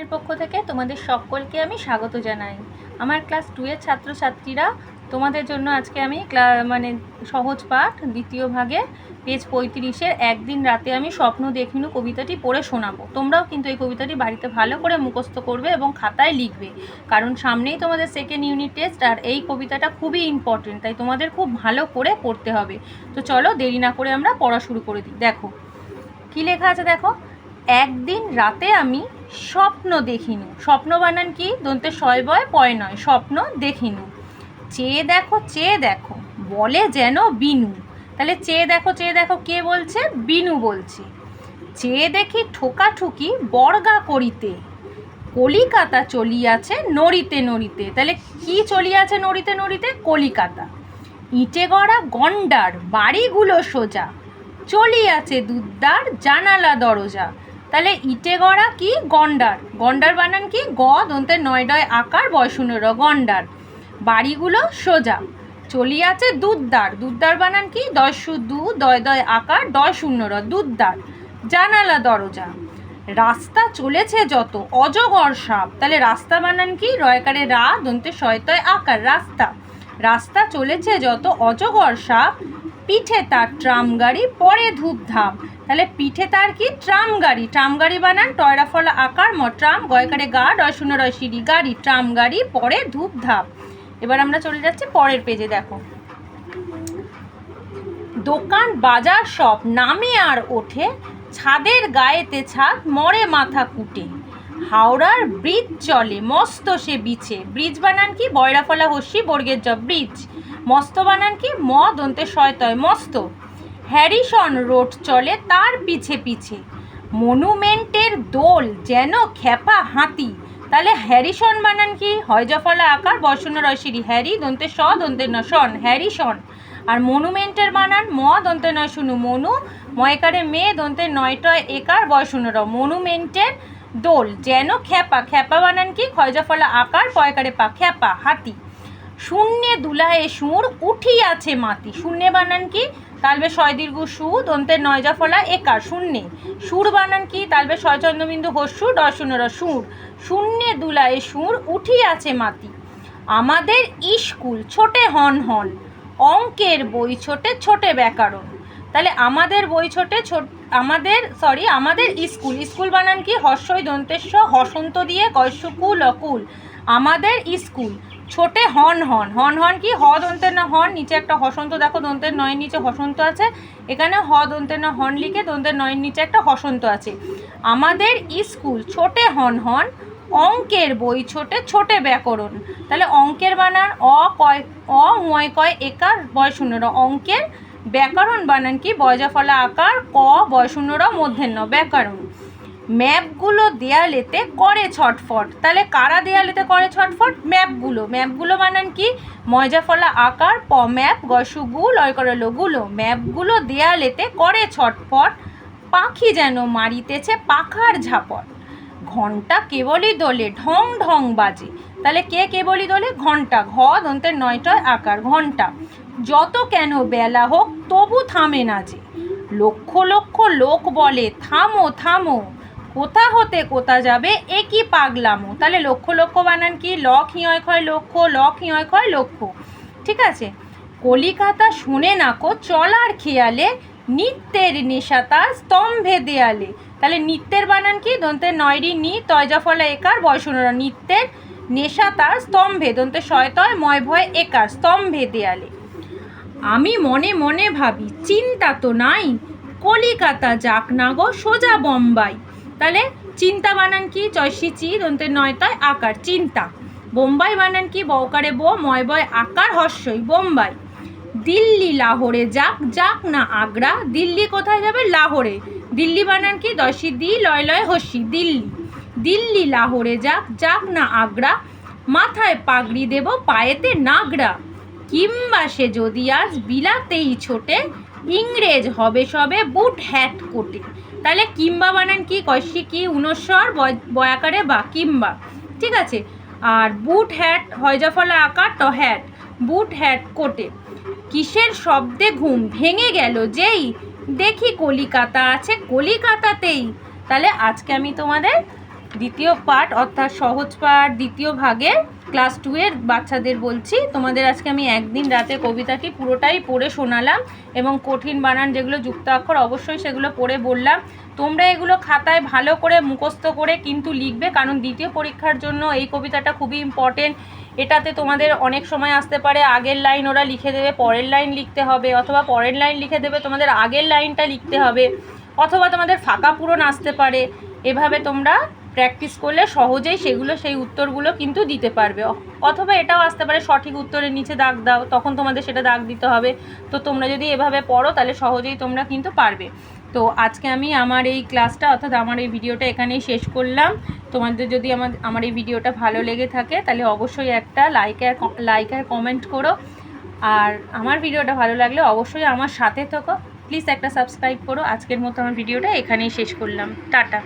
এর পক্ষ থেকে তোমাদের সকলকে আমি স্বাগত জানাই। আমার ক্লাস টু এর ছাত্রছাত্রীরা তোমাদের জন্য আজকে আমি মানে সহজ পাঠ দ্বিতীয় ভাগে, পেজ পঁয়ত্রিশের একদিন রাতে আমি স্বপ্ন দেখিনু কবিতাটি পড়ে শোনাবো। তোমরাও কিন্তু এই কবিতাটি বাড়িতে ভালো করে মুখস্থ করবে এবং খাতায় লিখবে। কারণ সামনেই তোমাদের সেকেন্ড ইউনিট টেস্ট আর এই কবিতাটা খুবই ইম্পর্টেন্ট তাই তোমাদের খুব ভালো করে পড়তে হবে। তো চলো দেরি না করে আমরা পড়া শুরু করে দিই। দেখো, কি লেখা আছে দেখো? একদিন রাতে আমি স্বপ্ন দেখিনু। স্বপ্ন বানান কি? দন্তে শয় বয়, পয় নয়। স্বপ্ন দেখিনু। চেয়ে দেখো চেয়ে দেখো। বলে যেন বিনু। তাহলে চেয়ে দেখো চেয়ে দেখো কে বলছে? বিনু বলছে। চেয়ে দেখি ঠোকাঠুকি বর্গা করিতে। কলিকাতা চলিয়াছে নড়িতে নড়িতে। তাহলে কি চলিয়াছে নড়িতে নড়িতে? কলিকাতা। ইটে গড়া গন্ডার, বাড়িগুলো সোজা। চলিয়াছে দুদ্দার জানালা দরজা। তাহলে ইটে গড়া কি? গন্ডার। গন্ডার বানান কি? গ, দন্তে নয় ডয় আকার বয়শুনের গন্ডার। বাড়িগুলো সোজা। চলিয়াছে দুদ্দার দুদ্দার বানান কি? সু দু, দয় দয় আকার দয় শূন্য র দুদ্দার জানালা দরজা। রাস্তা চলেছে যত, অজগর সাপ। তাহলে রাস্তা বানান কি? রয়কারে রা, দন্তে শয়তয় আকার, রাস্তা। রাস্তা চলেছে যত অজগর সাপ, পিঠে তার ট্রাম গাড়ি পরে ধূপধাপ তাহলে পিঠে তার কি? ট্রাম গাড়ি ট্রাম গাড়ি বানান টয়রা ফলা আকার, ম ট্রাম, গয়কারে গা, ডয় শূন্য রয় সিঁড়ি, গাড়ি ট্রাম গাড়ি পরে ধূপধাপ এবার আমরা চলে যাচ্ছি পরের পেজে দেখো। দোকান, বাজার সব নামে আর ওঠে, ছাদের গায়েতে ছাদ, মরে মাথা কুটে। হাওড়ার ব্রিজ চলে, মস্ত সে বিছে ব্রিজ বানান কি? বয়রাফলা হস্যি, বর্গের জব ব্রিজ। মস্ত বানান কি? ম দন্তে শয়তয় মস্ত। হ্যারিসন রোড চলে তার পিছে পিছে। মনুমেন্টের দোল যেন খেপা হাতি। তাহলে হ্যারিসন বানান কি? হয়জফলা আকার বর্ষণ রয়সিরি হ্যারি দন্তে স, দন্তে ন, সন। হ্যারিসন। আর মনুমেন্টের বানান ম, দন্তে নয় শুনু মনু। ময়কারে মে, দন্তে নয়টয় একার বয়শুন র মনুমেন্টের দোল। যেন খ্যাপা খ্যাপা বানান কি? খয়জাফলা আকার, পয়কারে পা খ্যাপা, হাতি। শূন্যে দুলায়ে সুর উঠিয়াছে মাতি শূন্যে বানান কি? তালবে ছয় দীর্ঘ সু দন্তের নয়জা ফলা একার। শূন্যে। সুর বানান কি? তালবে ছয় চন্দ্রবিন্দু হস্যু দর্শনরা সুর। শূন্যে দুলায়ে সুর উঠিয়াছে মাতি আমাদের স্কুল ছোটে হন হন অঙ্কের বই ছোটে ছোটে ব্যাকরণ। তাহলে আমাদের বই ছোটে ছোট, আমাদের সরি আমাদের স্কুল। স্কুল বানান কি? হর্ষই দন্তেশ্ব, হসন্ত দিয়ে কয়সুকুল অকুল আমাদের স্কুল। ছোটে হন হন। হন হন কি? হ দন্তের না হন, নিচে একটা হসন্ত, দেখো দন্তের নয়ের নিচে হসন্ত আছে। এখানে হ দন্তের না হন লিখে দন্তের নয়ের নিচে একটা হসন্ত আছে। আমাদের স্কুল ছোটে হন হন, অঙ্কের বই ছোটে ছোটে ব্যাকরণ। তাহলে অঙ্কের বানান অ কয়, অ ময় কয় একার বয় শূন্য। অঙ্কের ব্যাকরণ বানান কি? বয়জা ফলা আকার, ক বয় শূন্যর মধ্যেন্য ব্যাকরণ। ম্যাপগুলো দেয়ালেতে করে ছটফট। তাহলে কারা দেয়ালেতে করে ছটফট? ম্যাপগুলো। ম্যাপগুলো বানান কি? ময়জা ফলা আকার, প ম্যাপ গসু গু লয় করে গুলো ম্যাপগুলো দেয়ালেতে করে ছটফট। পাখি যেন মারিতেছে পাখার ঝাপট। ঘণ্টা কেবলই দোলে, ঢং ঢং বাজে। তাহলে কে কেবলই দোলে? ঘণ্টা। ঘ, দন্তের নয়টায় আকার, ঘণ্টা। যত কেন বেলা হোক তবু থামে না যে। লক্ষ লক্ষ লোক বলে, থামো থামো, কোথা হতে কোথা যাবে? এ কি পাগলামো? তাহলে লক্ষ লক্ষ বানান কি? লক হিঁয় ক্ষয় লক্ষ, লক হিঁয় ক্ষয় লক্ষ। ঠিক আছে? কলিকাতা শুনে নাকো, চলার খেয়ালে নিত্যের নেশাতা স্তম্ভে দেয়ালে। তাহলে নিত্যের বানান কি? দন্তে নয়রি নি, তয়জা ফলা একার, বয়সনরা নিত্যের নেশা তার স্তম্ভে। দন্তে শয়তয়, ময় ভয় একার, স্তম্ভে দেয়ালে। আমি মনে মনে ভাবি, চিন্তা তো নাই। কলিকাতা যাক না গো, সোজা বোম্বাই। তাহলে চিন্তা বানান কি? চয়সি চি, দন্তের নয়তয় আকার, চিন্তা। বোম্বাই বানান কি? বউকারে বো ময় বয় আকার, হর্ষই বোম্বাই। দিল্লি, লাহোরে যাক যাক না আগ্রা। দিল্লি কোথায় যাবে? লাহোরে। দিল্লি বানান কি? দশি দি, লয় লয় হস্যি দিল্লি। দিল্লি, লাহোরে যাক যাক না আগ্রা। মাথায় পাগড়ি দেব, পায়েতে নাগরা। কিংবা সে যদি আজ বিলাতেই ছোটে, ইংরেজ হবে সবে বুট হ্যাট কোটে। তাহলে কিংবা বানান কি? কষি কি? উনস্বর, বয়- বয়াকারে বা কিংবা ঠিক আছে? আর বুট হ্যাট, হয়জাফলা আকার ট হ্যাট, বুট হ্যাট কোটে। কিসের শব্দে ঘুম ভেঙে গেল যেই? দেখি কলিকাতা আছে কলিকাতাতেই। তাহলে আজকে আমি তোমাদের দ্বিতীয় পার্ট অর্থাৎ সহজ পাঠ দ্বিতীয় ভাগে ক্লাস টু এর বাচ্চাদের বলছি। তোমাদের আজকে আমি একদিন রাতে কবিতাটি পুরোটাই পড়ে শোনালাম এবং কঠিন বানান যেগুলো যুক্তাক্ষর অবশ্যই সেগুলো পড়ে বললাম। তোমরা এগুলো খাতায় ভালো করে মুখস্থ করে কিন্তু লিখবে, কারণ দ্বিতীয় পরীক্ষার জন্য এই কবিতাটা খুবই ইম্পর্টেন্ট এটাতে তোমাদের অনেক সময় আসতে পারে, আগের লাইন ওরা লিখে দেবে, পরের লাইন লিখতে হবে, অথবা পরের লাইন লিখে দেবে, তোমাদের আগের লাইনটা লিখতে হবে, অথবা তোমাদের ফাঁকা পূরণ আসতে পারে। এভাবে তোমরা প্র্যাকটিস করলে সহজেই সেগুলো, সেই উত্তরগুলো কিন্তু দিতে পারবে। অথবা এটাও আসতে পারে, সঠিক উত্তরের নিচে দাগ দাও, তখন তোমাদের সেটা দাগ দিতে হবে। তো তোমরা যদি এভাবে পড়ো, তাহলে সহজেই তোমরা কিন্তু পারবে। তো আজকে আমি আমার এই ক্লাসটা অর্থাৎ আমার এই ভিডিওটা এখানেই শেষ করলাম। তোমাদের যদি আমার আমার এই ভিডিওটা ভালো লেগে থাকে, তাহলে অবশ্যই একটা লাইক আর লাইক আর কমেন্ট করো। আর আমার ভিডিওটা ভালো লাগলে অবশ্যই আমার সাথে থাকো। প্লিজ একটা সাবস্ক্রাইব করো। আজকের মতো আমার ভিডিওটা এখানেই শেষ করলাম। টাটা।